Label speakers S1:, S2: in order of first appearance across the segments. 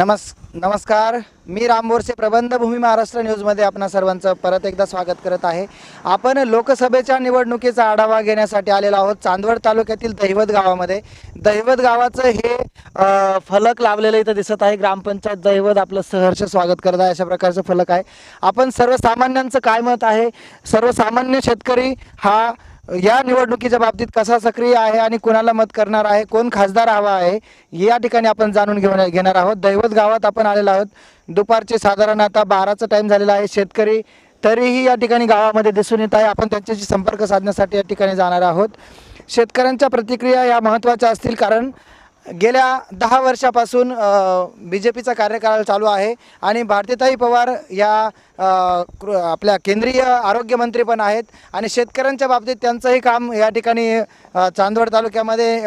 S1: नमस् नमस्कार. मी राम बोरसे प्रबंधभूमी महाराष्ट्र न्यूजमध्ये आपणा सर्वांचं परत एकदा स्वागत करत आहे. आपण लोकसभेच्या निवडणुकीचा आढावा घेण्यासाठी आलेलो आहोत चांदवड तालुक्यातील दहिवत गावामध्ये. दहिवत गावाचं हे फलक लावलेलं इथं दिसत आहे. ग्रामपंचायत दैवत आपलं सहर्ष स्वागत करत आहे. अशा प्रकारचं फलक आहे. आपण सर्वसामान्यांचं काय मत आहे? सर्वसामान्य शेतकरी हा या निवडणुकीच्या बाबतीत कसा सक्रिय आहे आणि कुणाला मत करणार आहे कोण खासदार हवा आहे या ठिकाणी आपण जाणून घेऊन घेणार आहोत. दैवत गावात आपण आलेलो आहोत. दुपारचे साधारण आता बाराचा टाइम झालेला आहे. शेतकरी तरीही या ठिकाणी गावामध्ये दिसून येत आहे. आपण त्यांच्याशी संपर्क साधण्यासाठी या ठिकाणी जाणार आहोत. शेतकऱ्यांच्या प्रतिक्रिया या महत्त्वाच्या असतील कारण गेल्या दहा वर्षापासून बी जे पीचा कार्यकाळ चालू आहे आणि भारतीताई पवार या कृ- आपल्या केंद्रीय आरोग्यमंत्री पण आहेत आणि शेतकऱ्यांच्या बाबतीत त्यांचंही काम या ठिकाणी चांदवड तालुक्यामध्ये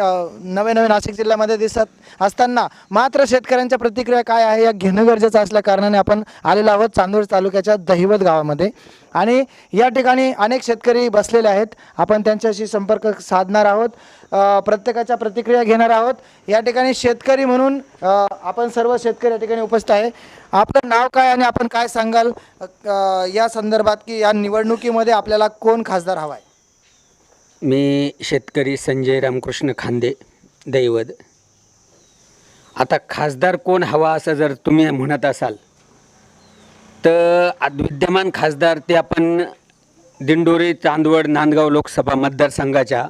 S1: नवे नवे नाशिक जिल्ह्यामध्ये दिसत असताना मात्र शेतकऱ्यांच्या प्रतिक्रिया काय आहे या घेणं गरजेचं असल्या कारणाने आपण आलेलो आहोत चांदवड तालुक्याच्या दहिवत गावामध्ये. आणि या ठिकाणी अनेक शेतकरी बसलेले आहेत. आपण त्यांच्याशी संपर्क साधणार आहोत. प्रत्येकाच्या प्रतिक्रिया घेणार आहोत. या ठिकाणी शेतकरी म्हणून आपण सर्व शेतकरी या ठिकाणी उपस्थित आहे. आपलं नाव काय आणि आपण काय सांगाल? या संदर्भात की या निवडणुकीमध्ये आपल्याला कोण खासदार हवा आहे
S2: मी शेतकरी संजय रामकृष्ण खांदे दैवत. आता खासदार कोण हवा असं जर तुम्ही म्हणत असाल तर विद्यमान खासदार ते आपण दिंडोरी चांदवड नांदगाव लोकसभा मतदारसंघाच्या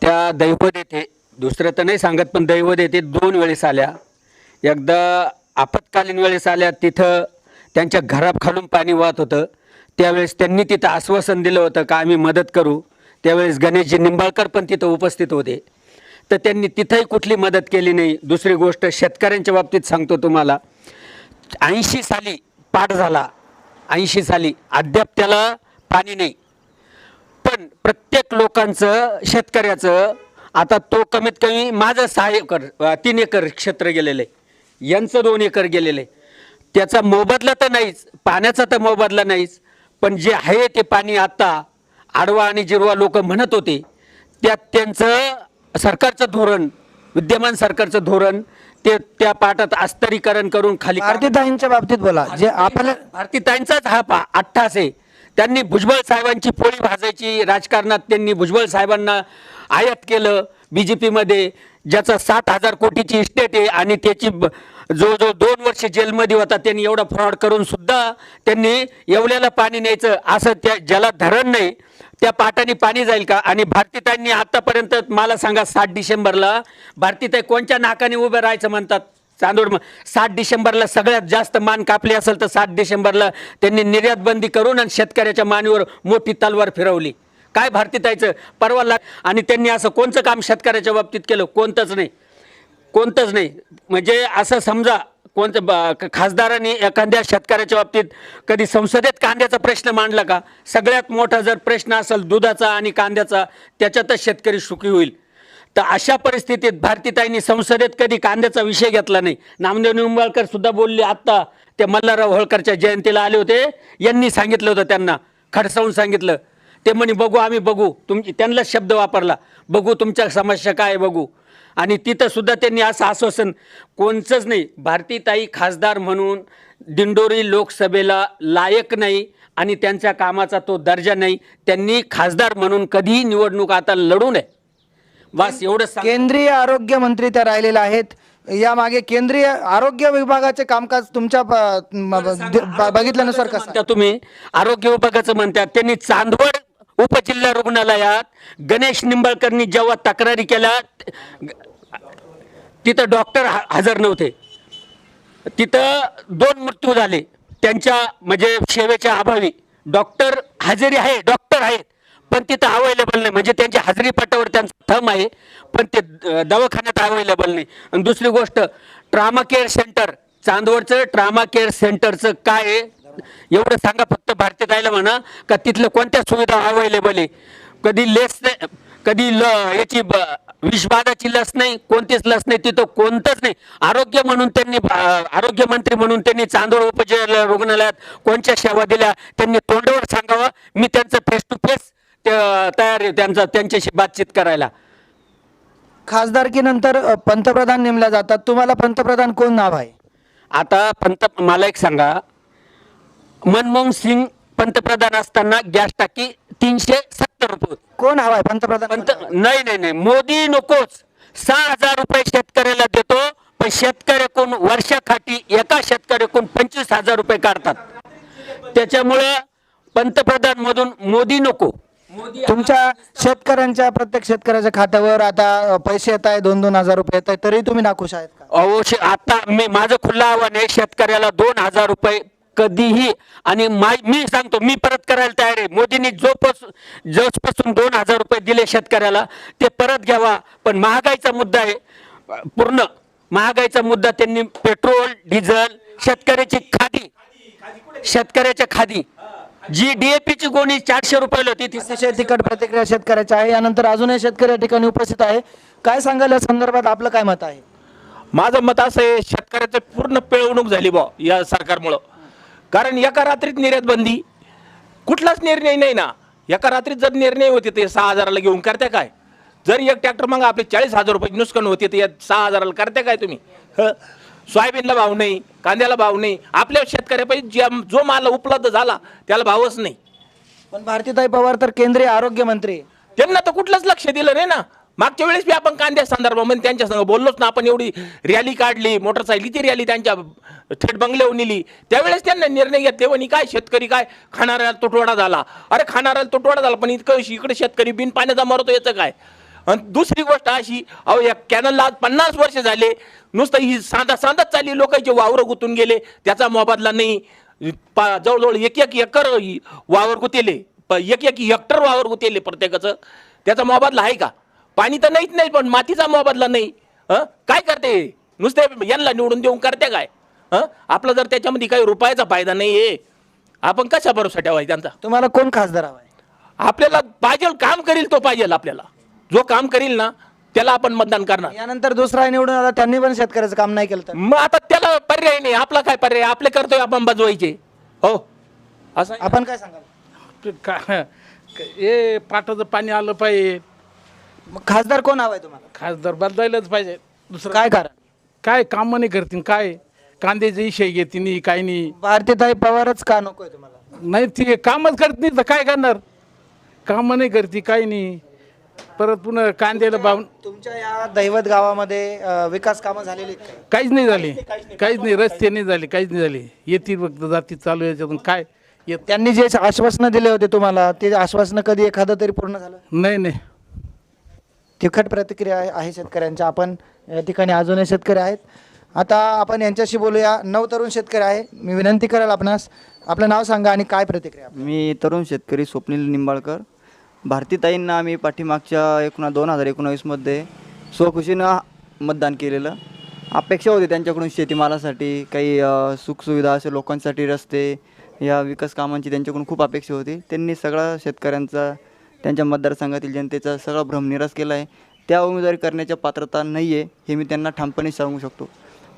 S2: त्या दैवत येथे दुसरं तर नाही सांगत पण दैवत येथे दोन वेळेस आल्या. एकदा आपत्कालीन वेळेस आल्या तिथं त्यांच्या घराखालून पाणी वाहत होतं. त्यावेळेस त्यांनी तिथं आश्वासन दिलं होतं का आम्ही मदत करू. त्यावेळेस गणेशजी निंबाळकर पण तिथं उपस्थित होते. तर त्यांनी तिथंही कुठली मदत केली नाही. दुसरी गोष्ट शेतकऱ्यांच्या बाबतीत सांगतो तुम्हाला. ऐंशी साली पाठ झाला. ऐंशी साली अद्याप त्याला पाणी नाही. पण प्रत्येक लोकांचं शेतकऱ्याचं आता तो कमीत कमी माझं सहा एकर तीन एकर क्षेत्र गेलेलं. आहे यांचं दोन एकर गेलेलं. आहे त्याचा मोबदला तर नाहीच पाण्याचा तर मोबदला नाहीच पण जे आहे ते पाणी आत्ता आडवा आणि जिरवा लोक म्हणत होते त्यात त्यांचं सरकारचं धोरण विद्यमान सरकारचं धोरण ते त्या पाटात अस्तरीकरण करून खाली
S1: भारतीताईंच्या बाबतीत बोला जे आपल्या
S2: भारतीताईंचाच हा पा अठ्ठास आहे. त्यांनी भुजबळ साहेबांची पोळी भाजायची राजकारणात त्यांनी भुजबळ साहेबांना आयात केलं. बी जे पीमध्ये ज्याचा सात हजार कोटीची इस्टेट आहे आणि त्याची ब- जो दोन वर्ष जेलमध्ये होता त्यांनी एवढा फ्रॉड करून सुद्धा त्यांनी एवढ्याला पाणी न्यायचं. असं त्या ज्याला धरण नाही त्या पाटाने पाणी जाईल का? आणि भारतीताईंनी आतापर्यंत मला सांगा सात डिसेंबरला भारतीताई कोणत्या नाकाने उभं राहायचं म्हणतात? चांदोड सात डिसेंबरला सगळ्यात जास्त मान कापली असेल तर सात डिसेंबरला त्यांनी निर्यात बंदी करून आणि शेतकऱ्याच्या मानेवर मोठी तलवार फिरवली. काय भारतीतायचं परवा लाग आणि त्यांनी असं कोणतं काम शेतकऱ्याच्या बाबतीत केलं? कोणतंच नाही. कोणतंच नाही. म्हणजे असं समजा कोणतं ब- खासदारांनी एखाद्या शेतकऱ्याच्या बाबतीत कधी संसदेत कांद्याचा प्रश्न मांडला का? सगळ्यात मोठा जर प्रश्न असेल दुधाचा आणि कांद्याचा त्याच्यातच शेतकरी सुखी होईल. तर अशा परिस्थितीत भारतीताईंनी संसदेत कधी कांद्याचा विषय घेतला नाही. नामदेव निंबाळकर सुद्धा बोलले आत्ता ते मल्हारराव होळकरच्या जयंतीला आले होते. यांनी सांगितलं होतं त्यांना. खडसावून सांगितलं. ते म्हणे बघू आम्ही बघू. तुमची त्यांना शब्द वापरला. बघू तुमच्या समस्या काय बघू. आणि तिथंसुद्धा त्यांनी असं आश्वासन कोणचंच नाही. भारतीताई खासदार म्हणून दिंडोरी लोकसभेला लायक नाही आणि त्यांच्या कामाचा तो दर्जा नाही. त्यांनी खासदार म्हणून कधीही निवडणूक आता लढू नये. बस एवढं सांग.
S1: केंद्रीय आरोग्य मंत्री त्या राहिलेल्या आहेत. यामागे केंद्रीय आरोग्य विभागाचे कामकाज तुमच्या ब- म- ब- बघितल्यानुसार कसं?
S2: म्हणता तुम्ही? आरोग्य विभागाचं म्हणतात त्यांनी चांदवड उपजिल्हा रुग्णालयात गणेश निंबाळकरनी जेव्हा तक्रारी केल्या तिथं डॉक्टर ह- हजर नव्हते. तिथं दोन मृत्यू झाले. त्यांच्या म्हणजे सेवेच्या अभावी. डॉक्टर हजेरी आहे डॉक्टर आहेत. पण तिथं अवेलेबल नाही. म्हणजे त्यांच्या हाजरी पटावर त्यांचा थम आहे पण ते दवाखान्यात अवेलेबल नाही. आणि दुसरी गोष्ट ट्रामा केअर सेंटर चांदवडचं ट्रामा केअर सेंटरचं काय आहे? एवढं सांगा फक्त भारतीय म्हणा का तिथलं कोणत्या सुविधा अवेलेबल आहे? कधी लेस नाही कधी ल याची विषबाधाची लस नाही कोणतीच लस नाही तिथं कोणतंच नाही. आरोग्य म्हणून त्यांनी आरोग्यमंत्री म्हणून त्यांनी चांदोड उपजिल्हा रुग्णालयात कोणत्या सेवा दिल्या त्यांनी तोंडावर सांगावं. मी त्यांचं फेस टू फेस तयार आहे त्यांचा त्यांच्याशी बातचीत करायला.
S1: खासदारकीनंतर अ, पंतप्रधान नेमल्या जातात. तुम्हाला पंतप्रधान कोण नाव आहे?
S2: आता पंत मला एक सांगा. मनमोहन सिंग पंतप्रधान असताना गॅस टाकी तीनशे सत्तर रुपये.
S1: कोण हवाय पंतप्रधान?
S2: पंत नाही नाही नाही. मोदी नकोच. सहा हजार रुपये शेतकऱ्याला देतो पण शेतकऱ्याकडून वर्षाकाठी एका शेतकऱ्याकडून पंचवीस हजार रुपये काढतात. त्याच्यामुळं पंतप्रधान मधून मोदी नको.
S1: तुमच्या शेतकऱ्यांच्या प्रत्येक शेतकऱ्याच्या खात्यावर आता पैसे येत आहे दोन दोन हजार रुपये येत आहे तरी तुम्ही नाखुश आहेत का?
S2: अहो शे- आता मी माझं खुलं आव्हान आहे शेतकऱ्याला दोन हजार रुपये कधीही आणि मा- मी सांगतो मी परत करायला तयार आहे. मोदींनी जोपासून जोपासून दोन हजार रुपये दिले शेतकऱ्याला ते परत घ्यावा. पण महागाईचा मुद्दा आहे पूर्ण महागाईचा मुद्दा त्यांनी पेट्रोल डिझेल शेतकऱ्याची खादी. शेतकऱ्याच्या खादी. जी डीएपीची गोणी चारशे रुपयाला होती ती
S1: अतिशय तिखट प्रतिक्रिया शेतकऱ्याची आहे. यानंतर अजूनही शेतकरी या ठिकाणी उपस्थित आहे. काय सांगाल या संदर्भात? आपलं काय मत आहे?
S3: माझं मत असं आहे शेतकऱ्याचं पूर्ण पिळवणूक झाली बा या सरकारमुळं. कारण एका रात्रीत निर्यात बंदी कुठलाच निर्णय नाही ना. एका रात्रीत जर निर्णय होते ते सहा हजाराला घेऊन करते काय? जर एक ट्रॅक्टर मग आपले चाळीस हजार रुपये नुकसान होते तर या सहा हजाराला करते काय तुम्ही? ह? सोयाबीनला भाव नाही कांद्याला भाव नाही. आपल्या शेतकऱ्यापायी ज्या जो माल उपलब्ध झाला त्याला भावच नाही.
S1: पण भारतीताई पवार तर केंद्रीय आरोग्य मंत्री. आहे.
S3: त्यांना तर कुठलंच लक्ष दिलं नाही ना. मागच्या वेळेस बी आपण कांद्या संदर्भामध्ये त्यांच्या संग बोललोच ना. आपण एवढी रॅली काढली मोटरसायकलीची रॅली त्यांच्या थेट बंगल्यावर नेली. त्यावेळेस त्यांना निर्णय घेतले म्हणे काय शेतकरी काय खाणाऱ्याला तुटवडा झाला. अरे खाणाऱ्याला तुटवडा झाला पण इतकं इकडे शेतकरी बिन पाण्याचा मरतो याचं काय? आणि दुसरी गोष्ट अशी अहो या कॅनलला आज पन्नास वर्ष झाले. नुसतं ही साधा साधाच चालली लोकांचे वावरं गुतून गेले. त्याचा मोबदला नाही. पा जवळजवळ एक एक एकर वावर गुतेले. प- एक एक हेक्टर वावर गुतेले प्रत्येकाचं. त्याचा मोबदला आहे का? पाणी तर नाहीच नाही पण मातीचा मोबदला नाही. हं? काय करते? नुसते यांना निवडून देऊन करते काय? हं? आपला जर त्याच्यामध्ये काही रुपयाचा फायदा नाही आहे आपण कशा भरोसा ठेवायचा त्यांचा?
S1: तुम्हाला कोण खासदार हवाय?
S3: आपल्याला पाहिजे काम करील तो पाहिजे आपल्याला. जो काम करील ना त्याला आपण मतदान करणार.
S1: यानंतर दुसरा निवडून आला त्यांनी पण शेतकऱ्याचं काम नाही केलं तर?
S3: मग आता त्याला पर्याय नाही आपला काय पर्याय? आपले करतोय आपण बजवायचे. हो. असं.
S1: आपण काय सांगाल?
S4: का हे. पाटाचं पाणी आलं पाहिजे.
S1: मग खासदार कोण हवाय तुम्हाला?
S4: खासदार बदलायलाच पाहिजे. दुसरं
S1: काय कारण?
S4: काय कामं नाही करतील काय? कांद्याचे घेते नाही काय नाही.
S1: भारतीताई पवारच का नकोय तुम्हाला?
S4: नाही ते कामच करत नाही तर काय करणार? कामं नाही करते काय नाही. परत पुन्हा कांद्याला भाव
S1: तुमच्या या दैवत गावामध्ये अ, विकास कामं झालेली आहेत का?
S4: काहीच नाही झाले. काहीच नाही रस्ते नाही झाले काहीच नाही झाले. येतील फक्त जाती चालू याच्यातून. काय? येत
S1: त्यांनी जे आश्वासनं दिले होते तुम्हाला ते आश्वासनं कधी एखादं तरी पूर्ण झालं?
S4: नाही नाही.
S1: तिखट प्रतिक्रिया आहे- आहे शेतकऱ्यांच्या. आपण या ठिकाणी अजूनही शेतकरी आहेत. आता आपण यांच्याशी बोलूया. नऊ तरुण शेतकरी आहे. मी विनंती करेल आपणास. आपलं नाव सांगा आणि काय प्रतिक्रिया?
S5: मी तरुण शेतकरी स्वप्नील निंबाळकर. भारतीताईंना आम्ही पाठीमागच्या एकोणा दोन हजार एकोणावीसमध्ये स्वखुशीनं मतदान केलेलं. अपेक्षा होती त्यांच्याकडून शेतीमालासाठी काही सुखसुविधा असे लोकांसाठी रस्ते या विकास कामांची त्यांच्याकडून खूप अपेक्षा होती. त्यांनी सगळा शेतकऱ्यांचा त्यांच्या मतदारसंघातील जनतेचा सगळा भ्रमनिरास केला आहे त्या उमेदवारी करण्याच्या पात्रता नाही आहे हे मी त्यांना ठामपणे सांगू शकतो.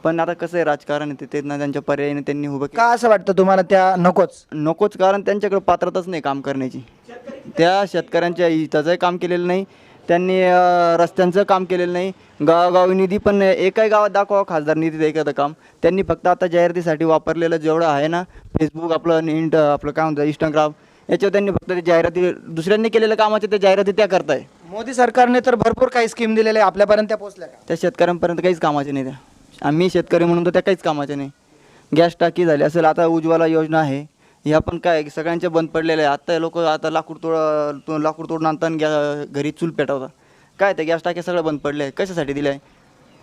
S5: पण आता कसं आहे राजकारण आहे ते त्यांना त्यांच्या पर्यायाने त्यांनी उभं
S1: का असं वाटतं तुम्हाला त्या नकोच?
S5: नकोच कारण त्यांच्याकडे पात्रताच नाही काम करण्याची. त्या शेतकऱ्यांच्या हिताचंही काम केलेलं नाही. त्यांनी रस्त्यांचं काम केलेलं नाही. गावोगावी निधी पण. एकाही गावात दाखवा खासदार निधी एखादं काम. त्यांनी फक्त आता जाहिरातीसाठी वापरलेलं जेवढं आहे ना फेसबुक आपलं इंट आपलं काय म्हणतं इंस्टाग्राम याच्यावर त्यांनी फक्त ते जाहिराती दुसऱ्यांनी केलेल्या कामाच्या त्या जाहिराती त्या करताय.
S1: मोदी सरकारने तर भरपूर काही स्कीम दिलेल्या आहे आपल्यापर्यंत त्या पोहोचल्या का?
S5: त्या शेतकऱ्यांपर्यंत काहीच कामाचे नाही त्या. आम्ही शेतकरी म्हणून तर त्या काहीच कामाचे नाही. गॅस टाकी झाली असेल आता उज्ज्वला योजना आहे. ह्या पण काय आहे, सगळ्यांच्या बंद पडलेल्या आहे आता लोक आता लाकूड तोड तो- लाकूड तोडून आणतात आणि गॅ घरी चूल पेटवतात काय ते गॅस टाक्या सगळं बंद पडले आहे कशासाठी दिले आहे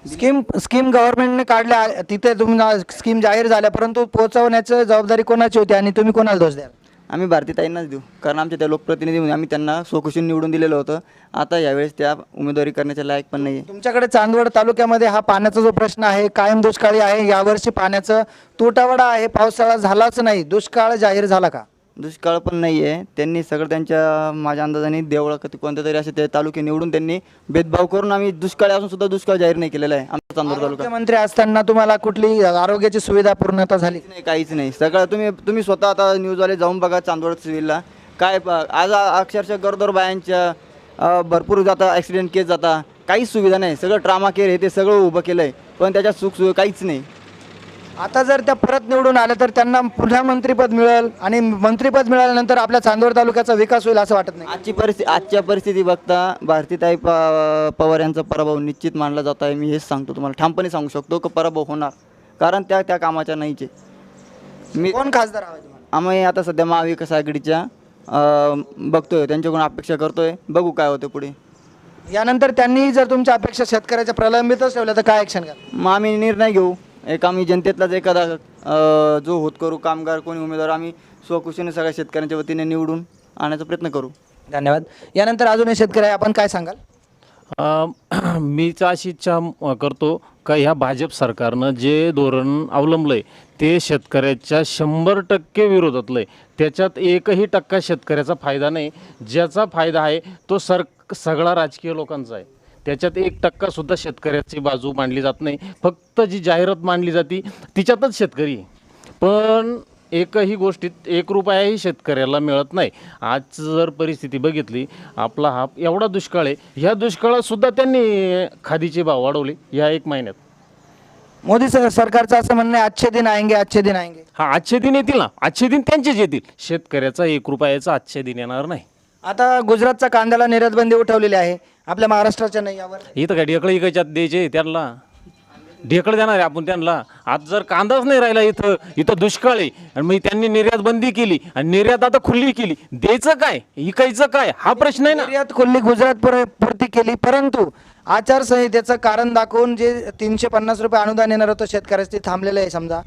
S1: स्कीम स्कीम गव्हर्नमेंटने काढल्या तिथे तुम्ही स्कीम जाहीर झाल्या परंतु पोहोचवण्याची जबाबदारी कोणाची होती आणि तुम्ही कोणाला दोष द्याल?
S5: आम्ही भारतीताईंनाच देऊ. कारण आमच्या त्या लोकप्रतिनिधी म्हणून आम्ही त्यांना स्वखुशीन निवडून दिलेलं होतं. आता यावेळेस त्या उमेदवारी करण्याच्या लायक पण नाही आहे
S1: तुमच्याकडे चांदवड तालुक्यामध्ये हा पाण्याचा जो प्रश्न आहे कायम दुष्काळी आहे यावर्षी पाण्याचं तुटवडा आहे पावसाळा झालाच नाही. दुष्काळ जाहीर झाला का?
S5: दुष्काळ पण नाही आहे त्यांनी सगळं त्यांच्या माझ्या अंदाजाने देवळा कधी कोणत्या तरी असे ते तालुके निवडून त्यांनी भेदभाव करून आम्ही दुष्काळ असून सुद्धा दुष्काळ जाहीर नाही केलेला आहे आमचा चांदूर तालुका
S1: मुख्यमंत्री असताना तुम्हाला कुठली आरोग्याची सुविधा पूर्णता झाली?
S5: नाही काहीच नाही. सगळं तुम्ही तुम्ही स्वतः आता न्यूजवाले जाऊन बघा चांदवड सिव्हिलला. काय प- आज आ- अक्षरशः गरोदर बायांच्या अ, भरपूर जाता ॲक्सिडेंट केस जाता. काहीच सुविधा नाही. सगळं ट्रामा केअर हे ते सगळं उभं केलं आहे पण त्याच्यात सुख सुविधा काहीच नाही.
S1: आता जर त्या परत निवडून आल्या तर त्यांना पुन्हा मंत्रीपद मिळेल आणि मंत्रीपद मिळाल्यानंतर आपल्या चांदवड तालुक्याचा विकास होईल असं वाटत नाही.
S5: आजची परिस्थिती आजच्या परिस्थिती बघता भारतीताई प पवार यांचा पराभव निश्चित मानला जात आहे. मी हेच सांगतो तुम्हाला. ठामपणे सांगू शकतो की पराभव होणार. कारण त्या त्या कामाच्या नाहीचे. मी
S1: कोण खासदार
S5: आम्ही आता सध्या महाविकास आघाडीच्या बघतोय. त्यांच्याकडून अपेक्षा करतोय. बघू काय होतं पुढे.
S1: यानंतर त्यांनी जर तुमच्या अपेक्षा शेतकऱ्याच्या प्रलंबितच ठेवल्या तर काय ॲक्शन घ्या
S5: मग आम्ही निर्णय घेऊ. एक आम्ही जनतेतलाच एखादा जो होतकरू कामगार कोणी उमेदवार आम्ही स्वखुशीने सगळ्या शेतकऱ्यांच्या वतीने निवडून आणण्याचा प्रयत्न करू.
S1: धन्यवाद. यानंतर अजून एक शेतकरी आहे. आपण काय सांगाल?
S6: अ, मीच अशी इच्छा करतो का ह्या भाजप सरकारनं जे धोरण अवलंबलं आहे ते शेतकऱ्याच्या शंभर टक्के विरोधातलं आहे. त्याच्यात एकही टक्का शेतकऱ्याचा फायदा नाही. ज्याचा फायदा आहे तो सर सगळा राजकीय लोकांचा आहे. त्याच्यात एक टक्कासुद्धा शेतकऱ्याची बाजू मांडली जात नाही. फक्त जी जाहिरात मांडली जाते तिच्यातच शेतकरी आहे. पण एकही गोष्टीत एक रुपयाही शेतकऱ्याला मिळत नाही. आज जर परिस्थिती बघितली आपला हा एवढा दुष्काळ आहे. ह्या दुष्काळात सुद्धा त्यांनी खादीचे भाव वाढवले या एक महिन्यात.
S1: मोदी सर सरकारचं असं म्हणणं आहे आजचे दिन आएंगे आजचे दिन आएंगे.
S6: हा आजचे दिन येतील ना. आजचे दिन त्यांचेच येतील. शेतकऱ्याचा एक रुपयाचा आजचे दिन येणार नाही.
S1: आता गुजरातचा कांद्याला निर्यात बंदी उठवलेली आहे. आपल्या महाराष्ट्राच्या नाही यावर.
S6: इथं काय ढेकळं इकायच्यात द्यायचे त्यांना? ढेकळं देणार आहे आपण त्यांना. आज जर कांदाच नाही राहिला इथं इथं दुष्काळ आहे. आणि मग त्यांनी निर्यात बंदी केली आणि निर्यात आता खुल्ली केली. द्यायचं काय? इकायचं काय? हा प्रश्न आहे ना.
S1: निर्यात खुल्ली गुजरात पुर- पुरती केली परंतु आचारसंहितेचं कारण दाखवून जे तीनशे पन्नास रुपये अनुदान येणार होतं शेतकऱ्याचं ते थांबलेलं आहे समजा.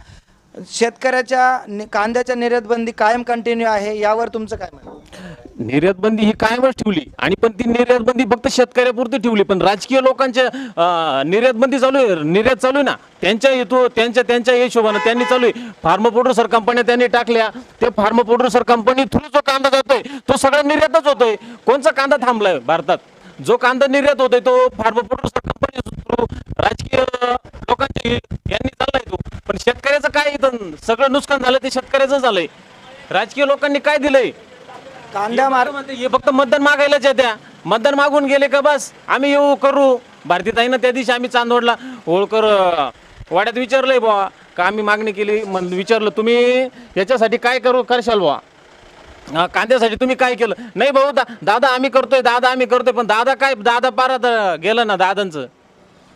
S1: शेतकऱ्याच्या नि- कांद्याच्या निर्यात बंदी कायम कंटिन्यू आहे यावर तुमचं काय म्हणणं?
S6: निर्यात बंदी ही कायमच ठेवली. आणि पण ती निर्यात बंदी फक्त शेतकऱ्यापुरती ठेवली पण राजकीय लोकांच्या अं, निर्यात बंदी चालू आहे. निर्यात चालू आहे ना. त्यांच्या हेतू त्यांच्या त्यांच्या हिशोबानं त्यांनी चालू आहे. फार्म प्रोड्युसर कंपन्या त्यांनी टाकल्या. ते फार्म प्रोड्युसर कंपनी थ्रू जो कांदा जातोय तो सगळा निर्यातच होतोय. कोणचा कांदा थांबलाय भारतात? जो कांदा निर्यात होतोय तो फार्म प्रोड्युसर कंपनी थ्रू राजकीय लोकांच्या यांनी चाललाय तो. पण शेतकऱ्याचं काय इथं? सगळं नुकसान झालं ते शेतकऱ्याचं झालंय. राजकीय लोकांनी काय दिलंय?
S1: कांद्या मार
S6: हे फक्त मतदान मागायलाच येत्या. मतदान मागून गेले का बस? आम्ही येऊ करू. भारतीताईनं त्या दिवशी आम्ही चांदोडला होळकर वाड्यात विचारलंय बुवा का आम्ही मागणी केली? म्हण विचारलं तुम्ही याच्यासाठी काय करू करशाल बुवा? हा, कांद्यासाठी तुम्ही काय केलं? नाही भाऊ दा दादा आम्ही करतोय दादा आम्ही करतोय पण दादा काय दादा पारात अं, गेलं ना दादांचं.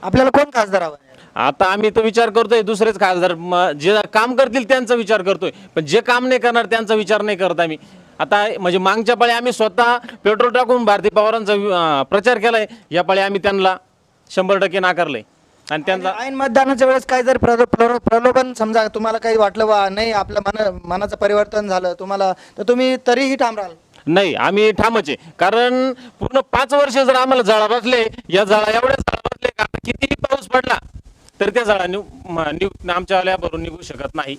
S1: आपल्याला कोण खासदार हवा?
S6: आता आम्ही तो विचार करतोय दुसरेच खासदार जे काम करतील त्यांचा विचार करतोय. पण जे काम नाही करणार त्यांचा विचार नाही करत आम्ही. आता म्हणजे मागच्या पाळी आम्ही स्वतः पेट्रोल टाकून भारती पवारांचा प्रचार केलाय. या पाळी आम्ही त्यांना शंभर टक्के नाकारलंय. आणि त्यांचा
S1: ऐन मतदानाच्या वेळेस काही जर प्रलो- प्रलो- प्रलोभन समजा तुम्हाला काही वाटलं वा नाही आपलं मन मनाचं परिवर्तन झालं तुम्हाला तर तुम्ही तरीही ठाम राहाल.
S6: नाही आम्ही ठामच आहे. कारण पूर्ण पाच वर्ष जर आम्हाला जळा बसले या जळा एवढ्या जळा बसले का? कितीही पाऊस पडला तर त्या झाडा निव आमच्या आल्यावरून निघू शकत नाही.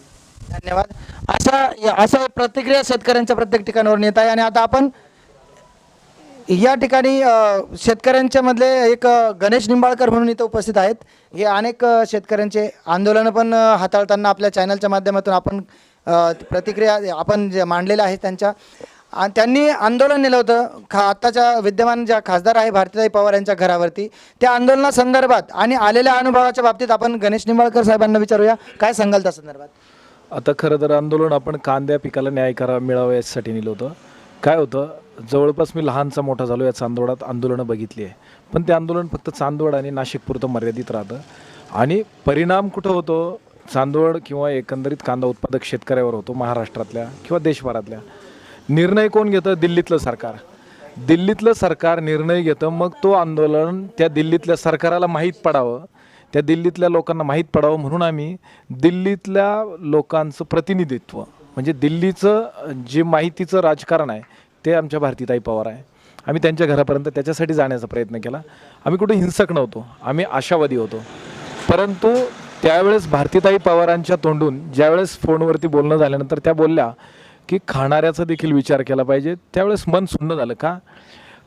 S1: धन्यवाद. अशा या- अशा प्रतिक्रिया शेतकऱ्यांच्या प्रत्येक ठिकाणावर येत आहे आणि आता आपण या ठिकाणी शेतकऱ्यांच्या मधले एक गणेश निंबाळकर म्हणून इथं उपस्थित आहेत. हे अनेक शेतकऱ्यांचे आंदोलनं पण हाताळताना आपल्या चॅनलच्या माध्यमातून आपण प्रतिक्रिया आपण जे मांडलेल्या आहेत त्यांच्या. आणि त्यांनी आंदोलन नेलं होतं. खा आत्ताच्या विद्यमान ज्या खासदार आहे भारतीताई पवार यांच्या घरावरती त्या आंदोलनासंदर्भात आणि आलेल्या अनुभवाच्या बाबतीत आपण गणेश निंबाळकर साहेबांना विचारूया. काय सांगाल त्या संदर्भात?
S7: आता खरं तर आंदोलन आपण कांद्या पिकाला न्याय करा मिळावा यासाठी नेलं होतं. काय होतं? जवळपास मी लहानचा मोठा झालो या चांदवडात आंदोलनं बघितली आहे. पण ते आंदोलन फक्त चांदवड आणि नाशिकपुरतं मर्यादित राहतं. आणि परिणाम कुठं होतो? चांदवड किंवा एकंदरीत कांदा उत्पादक शेतकऱ्यावर होतो महाराष्ट्रातल्या किंवा देशभरातल्या. निर्णय कोण घेतं? दिल्लीतलं सरकार. दिल्लीतलं सरकार निर्णय घेतं मग तो आंदोलन त्या दिल्लीतल्या सरकाराला माहीत पडावं त्या दिल्लीतल्या लोकांना माहीत पडावं म्हणून आम्ही दिल्लीतल्या लोकांचं प्रतिनिधित्व म्हणजे दिल्लीचं जे माहितीचं राजकारण आहे ते आमच्या भारतीताई पवार आहे. आम्ही त्यांच्या घरापर्यंत त्याच्यासाठी जाण्याचा प्रयत्न केला. आम्ही कुठे हिंसक नव्हतो आम्ही आशावादी होतो. परंतु त्यावेळेस भारतीताई पवारांच्या तोंडून ज्यावेळेस फोनवरती बोलणं झाल्यानंतर त्या बोलल्या की खाणाऱ्याचा देखील विचार केला पाहिजे. त्यावेळेस मन सुन्न झालं का?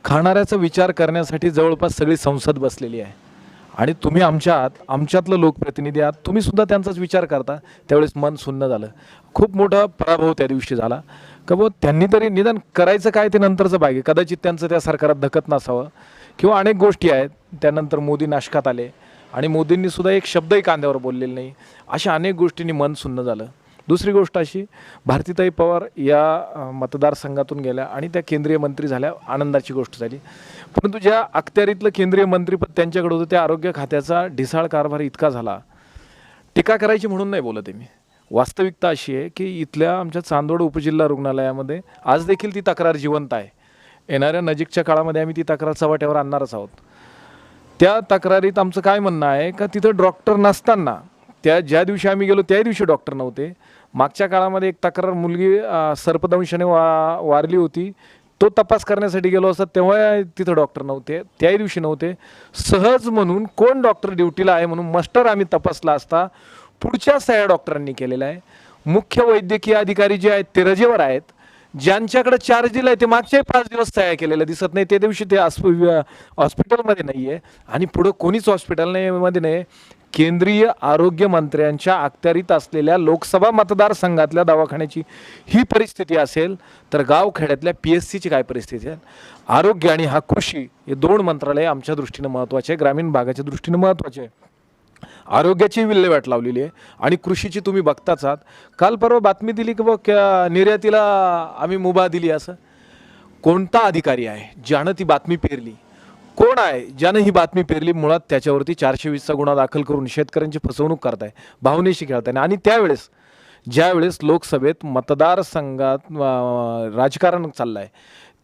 S7: खाणाऱ्याचा विचार करण्यासाठी जवळपास सगळी संसद बसलेली आहे. आणि तुम्ही आमच्या आमच्यातलं लोकप्रतिनिधी आहात तुम्ही सुद्धा त्यांचाच विचार करता. त्यावेळेस मन सुन्न झालं. खूप मोठा पराभव त्या दिवशी झाला. का बो त्यांनी तरी निदान करायचं काय ते नंतरचं पाहिजे कदाचित त्यांचं त्या सरकारात धकत नसावं. किंवा अनेक गोष्टी आहेत. त्यानंतर मोदी नाशकात आले. आणि मोदींनी सुद्धा एक शब्दही कांद्यावर बोललेला नाही. अशा अनेक गोष्टींनी मन सुन्न झालं. दुसरी गोष्ट अशी भारतीताई पवार या मतदारसंघातून गेल्या आणि त्या केंद्रीय मंत्री झाल्या आनंदाची गोष्ट झाली. परंतु ज्या अखत्यारीतलं केंद्रीय मंत्रीपद त्यांच्याकडे होतं त्या आरोग्य खात्याचा ढिसाळ कारभार इतका झाला टीका करायची म्हणून नाही बोलत आहे मी. वास्तविकता अशी आहे की इथल्या आमच्या चांदोड उपजिल्हा रुग्णालयामध्ये आज देखील ती तक्रार जिवंत आहे. येणाऱ्या नजीकच्या काळामध्ये आम्ही ती तक्रार चव्हाट्यावर आणणारच आहोत. त्या तक्रारीत आमचं काय म्हणणं आहे का तिथं डॉक्टर नसताना त्या ज्या दिवशी आम्ही गेलो त्या दिवशी डॉक्टर नव्हते. मागच्या काळामध्ये एक तक्रार मुलगी सर्पदंशाने वा वारली होती. तो तपास करण्यासाठी गेलो असता तेव्हा तिथं डॉक्टर नव्हते त्याही दिवशी नव्हते. सहज म्हणून कोण डॉक्टर ड्युटीला आहे म्हणून मस्टर आम्ही तपासला असता पुढच्या सह्या डॉक्टरांनी केलेला आहे. मुख्य वैद्यकीय अधिकारी जे आहेत ते रजेवर आहेत. ज्यांच्याकडे चार्ज आहे ते मागचे पाच दिवस तयार केलेलं दिसत नाही. त्या दिवशी ते हॉस्पिटलमध्ये नाही आहे आणि पुढं कोणीच हॉस्पिटल नाही मध्ये नाही. केंद्रीय आरोग्य मंत्र्यांच्या अखत्यारीत असलेल्या लोकसभा मतदारसंघातल्या दवाखान्याची ही परिस्थिती असेल तर गावखेड्यातल्या पी एस सीची काय परिस्थिती आहे? आरोग्य आणि हा कृषी हे दोन मंत्रालय आमच्या दृष्टीनं महत्त्वाचे आहे ग्रामीण भागाच्या दृष्टीनं महत्त्वाचे आहे. आरोग्याची विल्हेवाट लावलेली आहे आणि कृषीची तुम्ही बघताच आहात. काल परवा बातमी दिली की बघ निर्यातीला आम्ही मुभा दिली असं. कोणता अधिकारी आहे ज्यानं ती बातमी पेरली? कोण आहे? ज्यानं ही बातमी पेरली मुळात त्याच्यावरती चारशे वीसचा गुन्हा दाखल करून शेतकऱ्यांची फसवणूक करताय भावनेशी खेळताय. आणि त्यावेळेस ज्यावेळेस लोकसभेत मतदारसंघात राजकारण चाललं आहे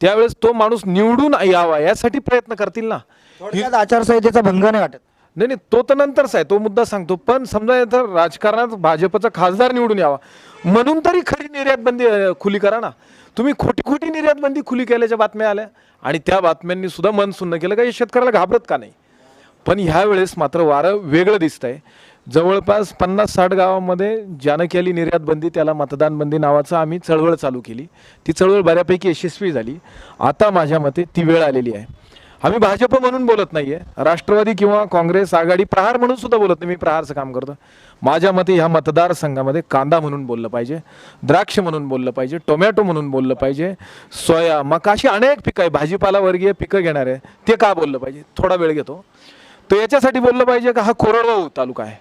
S7: त्यावेळेस तो माणूस निवडून यावा यासाठी प्रयत्न करतील ना?
S1: थोडक्यात आचारसंहितेचा भंग नाही वाटत.
S7: नाही नाही तो तर नंतरच आहे तो मुद्दा सांगतो. पण समजा तर राजकारणात भाजपचा खासदार निवडून यावा. म्हणून तरी खरी निर्यात बंदी खुली करा ना. तुम्ही खोटी खोटी निर्यात बंदी खुली केल्याच्या बातम्या आल्या. आणि त्या बातम्यांनी सुद्धा मन सुन्न केलं का शेतकऱ्याला घाबरत का नाही? पण ह्या वेळेस मात्र वारं वेगळं दिसतंय. जवळपास पन्नास साठ गावामध्ये ज्यानं केली निर्यात बंदी त्याला मतदान बंदी नावाचं आम्ही चळवळ चालू केली. ती चळवळ बऱ्यापैकी यशस्वी झाली. आता माझ्या मते ती वेळ आलेली आहे. आम्ही भाजप म्हणून बोलत नाहीये. राष्ट्रवादी किंवा काँग्रेस आघाडी प्रहार म्हणून सुद्धा बोलत नाही. मी प्रहारचं काम करतो. माझ्या मते ह्या मतदारसंघामध्ये कांदा म्हणून बोललं पाहिजे द्राक्ष म्हणून बोललं पाहिजे टोमॅटो म्हणून बोललं पाहिजे सोया मका अशी अनेक पिकं आहे भाजीपाला वर्गीय पिकं घेणारे ते का बोललं पाहिजे? थोडा वेळ घेतो. तर याच्यासाठी बोललं पाहिजे का हा कोरडवाहू तालुका आहे.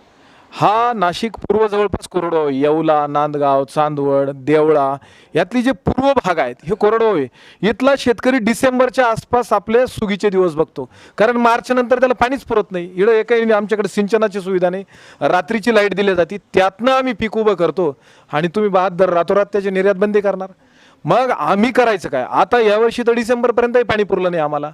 S7: हा नाशिक पूर्व जवळपास कोरडवाहू आहे. येवला नांदगाव चांदवड देवळा यातली जे पूर्व भाग आहेत हे कोरडवाहू आहे. इथला शेतकरी डिसेंबरच्या आसपास आपले सुगीचे दिवस बघतो. कारण मार्च नंतर त्याला पाणीच पुरत नाही. इकडं एकही आमच्याकडे सिंचनाची सुविधा नाही. रात्रीची लाइट दिली जाते. त्यातनं आम्ही पीक उभं करतो. आणि तुम्ही बहादर रातोरात त्याची निर्यात बंदी करणार. मग आम्ही करायचं काय? आता यावर्षी तर डिसेंबरपर्यंतही पाणी पुरलं नाही आम्हाला.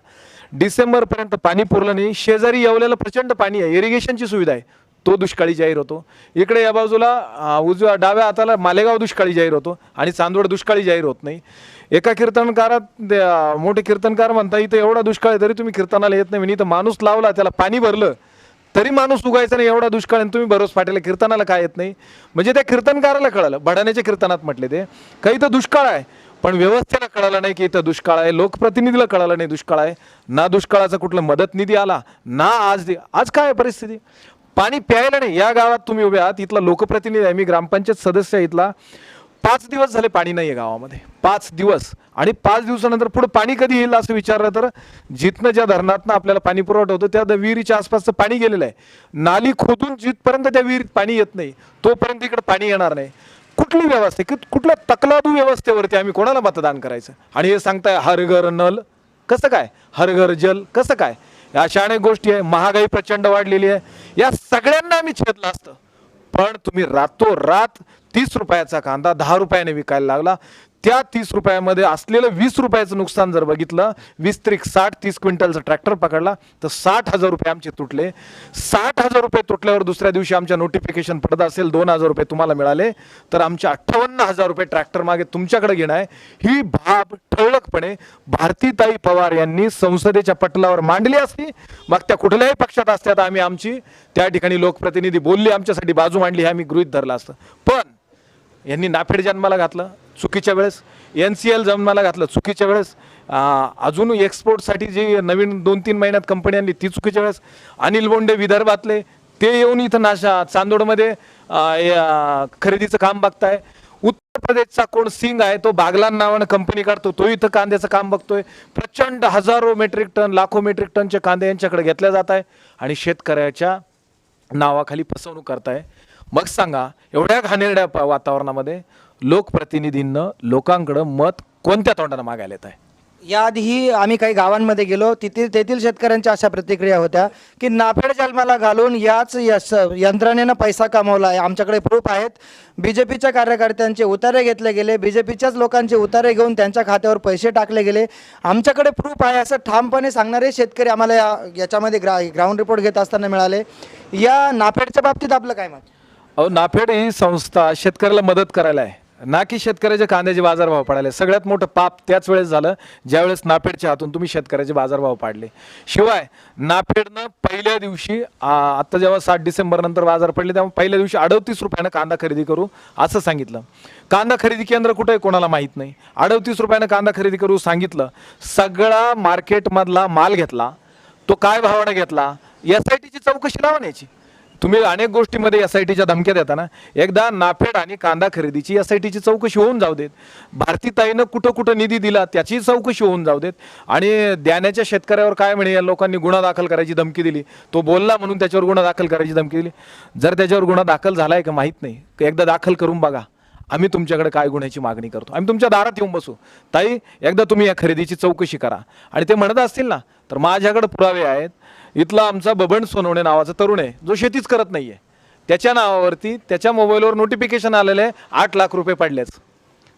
S7: डिसेंबरपर्यंत पाणी पुरलं नाही. शेजारी येवल्याला प्रचंड पाणी आहे. इरिगेशनची सुविधा आहे. तो दुष्काळी जाहीर होतो. इकडे या बाजूला उजव्या डाव्या हाताला मालेगाव दुष्काळी जाहीर होतो आणि चांदवड दुष्काळी जाहीर होत नाही. एका कीर्तनकारात मोठे कीर्तनकार म्हणता इथं एवढा दुष्काळ आहे तरी तुम्ही कीर्तनाला येत नाही. इथं माणूस लावला त्याला पाणी भरलं तरी माणूस उगायचा नाही एवढा दुष्काळ आणि तुम्ही बरोस फाटेला कीर्तनाला काय येत नाही? म्हणजे त्या कीर्तनकाराला कळालं भडाण्याच्या कीर्तनात म्हटले ते काही तर दुष्काळ आहे? पण व्यवस्थेला कळालं नाही की इथं दुष्काळ आहे लोकप्रतिनिधीला कळालं नाही दुष्काळ आहे. ना दुष्काळाचा कुठला मदत निधी आला ना आज दे आज काय आहे परिस्थिती? पाणी प्यायला नाही. या गावात तुम्ही उभे आहात. इथला लोकप्रतिनिधी आहे. मी ग्रामपंचायत सदस्य आहे इथला. पाच दिवस झाले पाणी नाही आहे गावामध्ये. पाच दिवस. आणि पाच दिवसानंतर पुढे पाणी कधी येईल असं विचारलं तर जिथनं ज्या धरणातनं आपल्याला पाणी पुरवठा होतो त्या द- विहिरीच्या आसपासचं पाणी गेलेलं आहे. नाली खोदून जिथपर्यंत त्या विहिरीत पाणी येत नाही तोपर्यंत इकडे पाणी येणार नाही. कुठली व्यवस्था कुठल्या तकलादू व्यवस्थेवरती आम्ही कोणाला मतदान करायचं? आणि हे सांगताय हर घर नल. कसं काय? हर घर जल. कसं काय? अशा अनेक गोष्टी आहे. महागाई प्रचंड वाढलेली आहे. या सगळ्यांना आम्ही छेदलं असतं. पण तुम्ही रातोरात तीस रुपयाचा कांदा दहा रुपयाने विकायला लागला. त्या तीस रुपयामध्ये असलेलं वीस रुपयाचं नुकसान जर बघितलं वीस त्रिक साठ तीस क्विंटलचा ट्रॅक्टर पकडला तर साठ हजार रुपये आमचे तुटले. साठ हजार रुपये तुटल्यावर दुसऱ्या दिवशी आमच्या नोटिफिकेशन पडत असेल दोन हजार रुपये तुम्हाला मिळाले. तर आमच्या अठ्ठावन्न हजार रुपये ट्रॅक्टर मागे तुमच्याकडे घेणं आहे. ही बाब ठळकपणे भारतीताई पवार यांनी संसदेच्या पटलावर मांडली असती. मग त्या कुठल्याही पक्षात असत्यात आम्ही आमची त्या ठिकाणी लोकप्रतिनिधी बोलली आमच्यासाठी बाजू मांडली हे आम्ही गृहित धरलं असतं. पण यांनी नाफेड जन्माला घातलं. चुकीच्या वेळेस एन सी एल जन्माला घातलं. चुकीच्या वेळेस अजून एक्सपोर्टसाठी जी नवीन दोन तीन महिन्यात कंपनी आणली ती चुकीच्या वेळेस अनिल बोंडे विदर्भातले ते येऊन इथं नाशा चांदोडमध्ये खरेदीचं काम बघताय. उत्तर प्रदेशचा कोण सिंग आहे तो बागलान नावानं कंपनी काढतो तो इथं कांद्याचं काम बघतोय. प्रचंड हजारो मेट्रिक टन लाखो मेट्रिक टनचे कांदे यांच्याकडे घेतल्या जात आहे आणि शेतकऱ्याच्या नावाखाली फसवणूक करताय. मग सांगा एवढ्या घाणेरड्या वातावरणामध्ये लोकप्रतिनिधींना लोकांकडं मत कोणत्या तोंडानं मागायला येत आहे?
S1: याआधीही आम्ही काही गावांमध्ये गेलो तिथे तेथील शेतकऱ्यांच्या अशा प्रतिक्रिया होत्या की नाफेड जन्माला घालून याच यस यंत्रणेनं पैसा कमावला आहे. आमच्याकडे प्रूफ आहेत. बी जे पीच्या कार्यकर्त्यांचे उतारे घेतले गेले. बी जे पीच्याच लोकांचे उतारे घेऊन त्यांच्या खात्यावर पैसे टाकले गेले. आमच्याकडे प्रूफ आहे असं ठामपणे सांगणारे शेतकरी आम्हाला या याच्यामध्ये ग्रा ग्राउंड रिपोर्ट घेत असताना मिळाले. या नाफेडच्या बाबतीत आपलं काय मत?
S7: अहो नाफेड ही संस्था शेतकऱ्याला मदत करायला आहे. ना की शेतकऱ्याचे कांद्याचे बाजारभाव पाडायला. सगळ्यात मोठं पाप त्याच वेळेस झालं ज्यावेळेस नाफेडच्या हातून तुम्ही शेतकऱ्याचे बाजारभाव पाडले. शिवाय नाफेडनं पहिल्या दिवशी आत्ता आता जेव्हा सात डिसेंबर नंतर बाजार पडले तेव्हा पहिल्या दिवशी अडतीस रुपयानं कांदा खरेदी करू असं सांगितलं. कांदा खरेदी केंद्र कुठे आहे कोणाला माहीत नाही. अडतीस रुपयानं कांदा खरेदी करू सांगितलं. सगळा मार्केटमधला माल घेतला. तो काय भावानं घेतला? एस आय टीची चौकशी लावण्याची तुम्ही अनेक गोष्टीमध्ये एस आय टीच्या धमक्या देता ना. एकदा नाफेड आणि कांदा खरेदीची एस आय टीची चौकशी होऊन जाऊ देत. भारतीताईनं कुठं कुठं निधी दिला त्याची चौकशी होऊन जाऊ देत. आणि द्याण्याच्या शेतकऱ्यावर काय म्हणे या लोकांनी गुन्हा दाखल करायची धमकी दिली. तो बोलला म्हणून त्याच्यावर गुन्हा दाखल करायची धमकी दिली. जर त्याच्यावर गुन्हा दाखल झाला आहे का माहीत नाही. एकदा दाखल करून बघा. आम्ही तुमच्याकडे काय गुन्ह्याची मागणी करतो. आम्ही तुमच्या दारात येऊन बसू. ताई एकदा तुम्ही या खरेदीची चौकशी करा. आणि ते म्हणत असतील ना तर माझ्याकडे पुरावे आहेत. इथला आमचा बबन सोनवणे नावाचा तरुण आहे जो शेतीच करत नाही आहे त्याच्या नावावरती त्याच्या मोबाईलवर नोटिफिकेशन आलेलं आहे आठ लाख रुपये पाडल्याचं.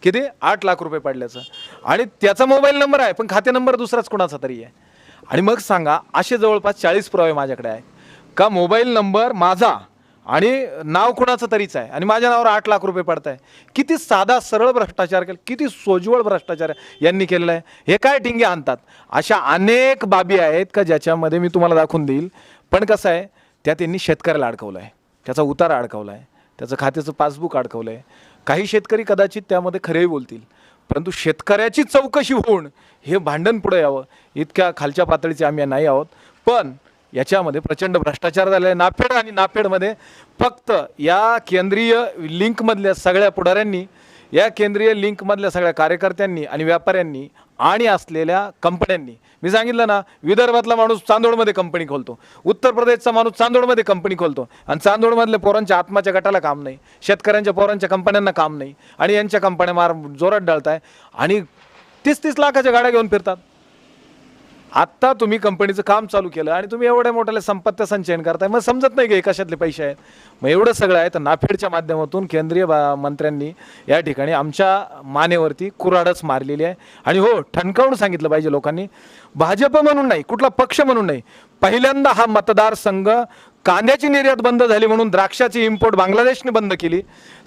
S7: किती? आठ लाख रुपये पाडल्याचं. आणि त्याचा मोबाईल नंबर आहे पण खाते नंबर दुसराच कोणाचा तरी आहे. आणि मग सांगा असे जवळपास चाळीस पुरावे माझ्याकडे आहे. का मोबाईल नंबर माझा आणि नाव कुणाचं तरीच आहे. आणि माझ्या नावावर आठ लाख रुपये पडत आहे किती साधा सरळ भ्रष्टाचार केला किती सोज्वळ भ्रष्टाचार यांनी केलेला आहे. हे काय ठिंगे आणतात? अशा अनेक बाबी आहेत का ज्याच्यामध्ये मी तुम्हाला दाखवून देईल. पण कसं आहे त्या त्यांनी शेतकऱ्याला अडकवलं आहे. त्याचा उतारा अडकवला आहे. त्याचं खात्याचं पासबुक अडकवलं आहे. काही शेतकरी कदाचित त्यामध्ये खरेही बोलतील. परंतु शेतकऱ्याची चौकशी होऊन हे भांडण पुढे यावं. इतक्या खालच्या पातळीचे आम्ही नाही आहोत. पण याच्यामध्ये प्रचंड भ्रष्टाचार झालेला आहे. नाफेड आणि नाफेडमध्ये फक्त या केंद्रीय लिंकमधल्या सगळ्या पुढाऱ्यांनी या केंद्रीय लिंकमधल्या सगळ्या कार्यकर्त्यांनी आणि व्यापाऱ्यांनी आणि असलेल्या कंपन्यांनी मी सांगितलं ना विदर्भातला माणूस चांदोडमध्ये कंपनी खोलतो उत्तर प्रदेशचा माणूस चांदोडमध्ये कंपनी खोलतो आणि चांदोडमधल्या पोरांच्या आत्माच्या गटाला काम नाही शेतकऱ्यांच्या पोरांच्या कंपन्यांना काम नाही आणि यांच्या कंपन्या मार जोरात डळत आहे आणि तीस तीस लाखाच्या गाड्या घेऊन फिरतात. आत्ता तुम्ही कंपनीचं काम चालू केलं आणि तुम्ही एवढ्या मोठ्याला संपत्त्या संचयन करताय. मग समजत नाही की कशातले पैसे आहेत? मग एवढं सगळं आहे तर नाफेडच्या माध्यमातून केंद्रीय मंत्र्यांनी या ठिकाणी आमच्या मानेवरती कुऱ्हाडच मारलेली आहे. आणि हो ठणकावून सांगितलं पाहिजे लोकांनी भाजप म्हणून नाही कुठला पक्ष म्हणून नाही पहिल्यांदा हा मतदारसंघ कांद्याची निर्यात बंद झाली म्हणून द्राक्षाची इम्पोर्ट बांगलादेशने बंद केली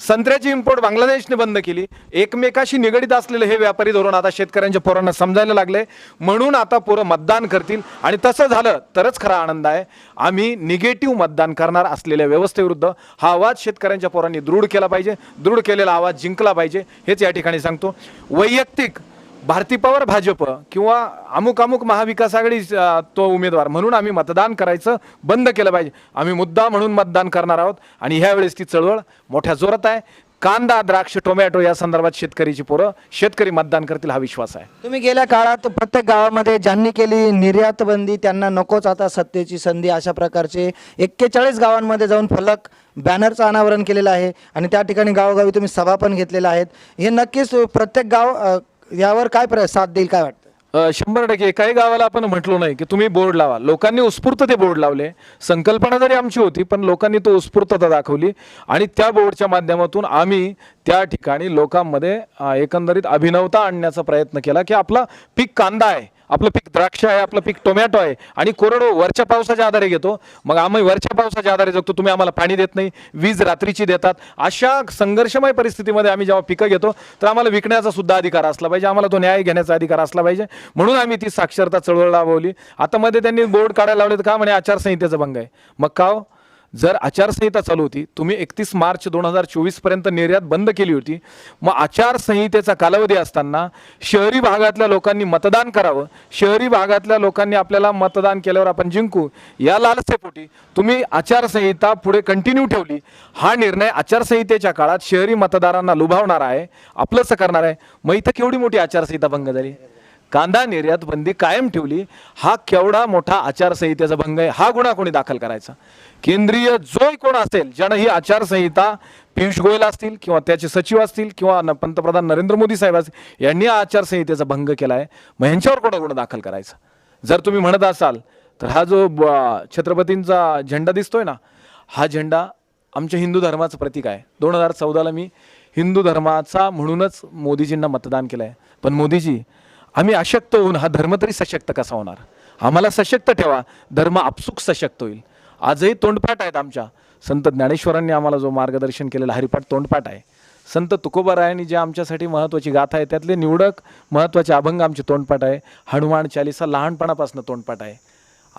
S7: संत्र्याची इम्पोर्ट बांगलादेशने बंद केली एकमेकाशी निगडीत असलेलं हे व्यापारी धोरण आता शेतकऱ्यांच्या पोरांना समजायला लागले म्हणून आता पोरं मतदान करतील आणि तसं झालं तरच खरा आनंद आहे. आम्ही निगेटिव्ह मतदान करणार असलेल्या व्यवस्थेविरुद्ध हा आवाज शेतकऱ्यांच्या पोरांनी दृढ केला पाहिजे दृढ केलेला आवाज जिंकला पाहिजे हेच या ठिकाणी सांगतो. वैयक्तिक भारती पवार भाजप किंवा अमुक अमुक महाविकास आघाडी तो उमेदवार म्हणून आम्ही मतदान करायचं बंद केलं पाहिजे. आम्ही मुद्दा म्हणून मतदान करणार आहोत आणि ह्यावेळेस ती चळवळ मोठ्या जोरात आहे. कांदा द्राक्ष टोमॅटो या संदर्भात शेतकरीची पोरं शेतकरी मतदान करतील हा विश्वास आहे.
S1: तुम्ही गेल्या काळात प्रत्येक गावामध्ये ज्यांनी केली निर्यात बंदी त्यांना नकोच आता सत्तेची संधी. अशा प्रकारचे एक्केचाळीस गावांमध्ये जाऊन फलक बॅनरचं अनावरण केलेलं आहे. आणि त्या ठिकाणी गावोगावी तुम्ही सभा पण घेतलेल्या आहेत. हे नक्कीच प्रत्येक गाव यावर काय प्र साथ देईल काय वाटतं?
S7: अ, शंभर टक्के. काही गावाला आपण म्हटलो नाही की तुम्ही बोर्ड लावा. लोकांनी उत्स्फूर्त ते बोर्ड लावले. संकल्पना जरी आमची होती पण लोकांनी तो उत्स्फूर्तता दाखवली. आणि त्या बोर्डच्या माध्यमातून आम्ही त्या ठिकाणी लोकांमध्ये अ, एकंदरीत अभिनवता आणण्याचा प्रयत्न केला की आपला पीक कांदा आहे. आपलं पीक द्राक्ष आहे आपलं पीक टोमॅटो आहे आणि कोरडो वरच्या पावसाच्या आधारे घेतो. मग आम्ही वरच्या पावसाच्या आधारे जगतो तुम्ही आम्हाला पाणी देत नाही वीज रात्रीची देतात. अशा संघर्षमय परिस्थितीमध्ये आम्ही जेव्हा पिकं घेतो तर आम्हाला विकण्याचा सुद्धा अधिकार असला पाहिजे आम्हाला तो न्याय घेण्याचा अधिकार असला पाहिजे. म्हणून आम्ही ती साक्षरता चळवळ राबवली. आता मध्ये त्यांनी बोर्ड काढायला लावले तर का? म्हणे आचारसंहितेचा भंग आहे. मग का हो? जर आचारसंहिता चालू होती तुम्ही एकतीस मार्च दोन हजार चोवीसपर्यंत निर्यात बंद केली होती मग आचारसंहितेचा कालावधी असताना शहरी भागातल्या लोकांनी मतदान करावं शहरी भागातल्या लोकांनी आपल्याला मतदान केल्यावर आपण जिंकू या लालसेपोटी तुम्ही आचारसंहिता पुढे कंटिन्यू ठेवली. हा निर्णय आचारसंहितेच्या काळात शहरी मतदारांना लुभावणार आहे आपलंच करणार आहे. मग इथं केवढी मोठी आचारसंहिता भंग झाली? कांदा निर्यात बंदी कायम ठेवली हा केवढा मोठा आचारसंहितेचा भंग आहे हा गुन्हा कोणी दाखल करायचा? केंद्रीय जो कोण असेल ज्यानं ही आचारसंहिता पियुष गोयल असतील किंवा त्याचे सचिव असतील किंवा पंतप्रधान नरेंद्र मोदी साहेब असतील यांनी हा आचारसंहितेचा भंग केला आहे मग ह्यांच्यावर कोणा गुन्हा दाखल करायचा? जर तुम्ही म्हणत असाल तर हा जो ब- छत्रपतींचा झेंडा दिसतोय ना हा झेंडा आमच्या हिंदू धर्माचं प्रतीक आहे. दोन हजार चौदाला मी हिंदू धर्माचा म्हणूनच मोदीजींना मतदान केलं आहे पण मोदीजी आम्ही अशक्त होऊन हा धर्म तरी सशक्त कसा होणार? आम्हाला सशक्त ठेवा. धर्म आपसुक सशक्त होईल. आजही तोंडपाठ आहेत आमच्या. संत ज्ञानेश्वरांनी आम्हाला जो मार्गदर्शन केलेला हरिपाठ तोंडपाठ आहे. संत तुकोबारायांनी जे आमच्यासाठी महत्त्वाची गाथा आहे त्यातले निवडक महत्त्वाचे अभंग आमचे तोंडपाठ आहे. हनुमान चालिसा लहानपणापासून तोंडपाठ आहे.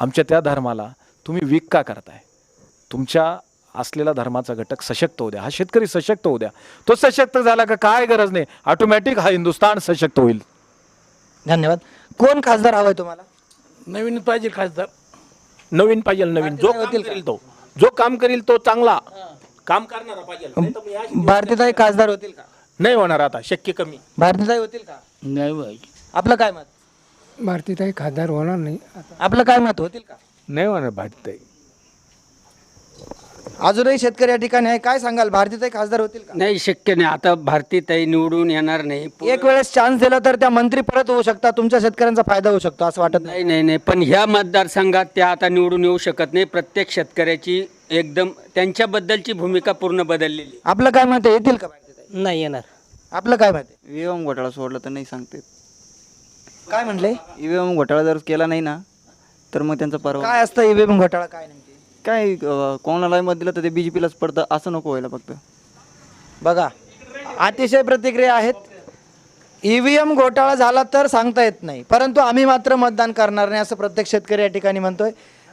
S7: आमच्या त्या धर्माला तुम्ही वीक का करताय? तुमच्या असलेला धर्माचा घटक सशक्त होऊ द्या. हा शेतकरी सशक्त होऊ द्या. तो सशक्त झाला का काय गरज नाही. ऑटोमॅटिक हा हिंदुस्थान सशक्त होईल.
S1: धन्यवाद. कोण खासदार हवाय तुम्हाला?
S4: नवीन पाहिजे खासदार.
S3: नवीन पाहिजे नवीन. जो काम करेल तो. जो काम करेल तो चांगला. काम करणारा पाहिजे. नाही तर मग या-
S1: भारतीताई खासदार होतील का?
S3: नाही होणार आता शक्य कमी.
S1: भारतीताई होतील का?
S4: नाही पाहिजे
S1: आपलं काय मत?
S8: भारतीताई खासदार होणार नाही.
S1: आपलं काय मत? होतील का?
S4: नाही होणार भारतीताई.
S1: अजूनही शेतकरी या ठिकाणी आहे. काय सांगाल? भारतीताई खासदार होतील का?
S2: नाही शक्य नाही. आता भारतीताई निवडून येणार नाही.
S1: एक वेळेस चान्स दिला तर त्या मंत्री परत होऊ शकतात. तुमच्या शेतकऱ्यांचा फायदा होऊ शकतो असं वाटत नाही.
S2: नाही नाही नाही. पण ह्या मतदारसंघात त्या आता निवडून येऊ शकत नाही. प्रत्येक शेतकऱ्याची एकदम त्यांच्याबद्दलची भूमिका पूर्ण बदललेली.
S1: आपलं काय मत आहे? येतील का भारतीताई?
S8: नाही येणार.
S1: आपलं काय मत आहे?
S5: ईव्हीएम घोटाळा सोडला तर नाही सांगते.
S1: काय म्हणले?
S5: ईव्हीएम घोटाळा जर केला नाही ना तर मग त्यांचा परवा
S1: काय असतं? ईव्हीएम घोटाळा काय नेमकी?
S5: काय अं, कोणालाही मत दिलं तर ते बी जे पीलाच पडतं असं नको व्हायला फक्त.
S1: बघा अतिशय प्रतिक्रिया आहेत. ई व्ही एम घोटाळा झाला तर सांगता येत नाही परंतु आम्ही मात्र मतदान करणार नाही असं प्रत्येक शेतकरी या ठिकाणी म्हणतोय.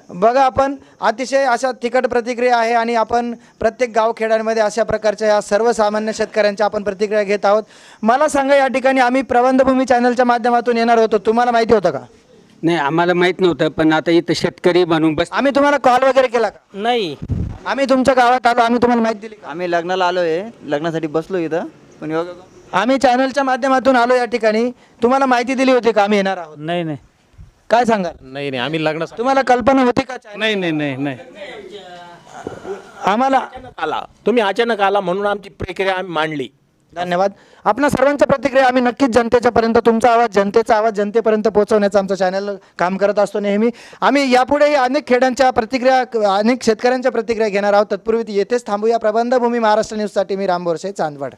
S1: बघा आपण अतिशय अशा तिखट प्रतिक्रिया आहे आणि आपण प्रत्येक गावखेड्यांमध्ये अशा प्रकारच्या या सर्वसामान्य शेतकऱ्यांच्या आपण प्रतिक्रिया घेत आहोत. मला सांगा या ठिकाणी आम्ही प्रबंधभूमी चॅनलच्या माध्यमातून येणार होतो तुम्हाला माहिती होतं का?
S2: नाही आम्हाला माहीत नव्हतं पण आता इथं शेतकरी म्हणून बस
S1: आम्ही तुम्हाला कॉल वगैरे केला का?
S8: नाही.
S1: आम्ही तुमच्या गावात आलो आम्ही तुम्हाला माहिती दिली का?
S5: आम्ही लग्नाला आलो आहे लग्नासाठी बसलो इथं पण योगा
S1: आम्ही चॅनलच्या माध्यमातून आलो या ठिकाणी. तुम्हाला माहिती दिली होती का? आम्ही येणार आहोत.
S4: नाही नाही.
S1: काय सांगाल?
S6: नाही नाही आम्ही लग्न
S1: तुम्हाला कल्पना होती का? channel?
S4: नाही नाही नाही नाही.
S1: आम्हाला
S3: अचानक आला. तुम्ही अचानक आला म्हणून आमची प्रक्रिया आम्ही मांडली.
S1: धन्यवाद. आपणा सर्वांच्या प्रतिक्रिया आम्ही नक्कीच जनतेच्या पर्यंत तुमचा आवाज जनतेचा आवाज जनतेपर्यंत पोहोचवण्याचं आमचं चॅनल काम करत असतो नेहमी. आम्ही यापुढेही अनेक खेड्यांच्या प्रतिक्रिया अनेक शेतकऱ्यांच्या प्रतिक्रिया घेणार आहोत. तत्पूर्वी येथेच थांबूया. प्रबंधभूमी महाराष्ट्र न्यूजसाठी मी राम बोरसे चांदवड.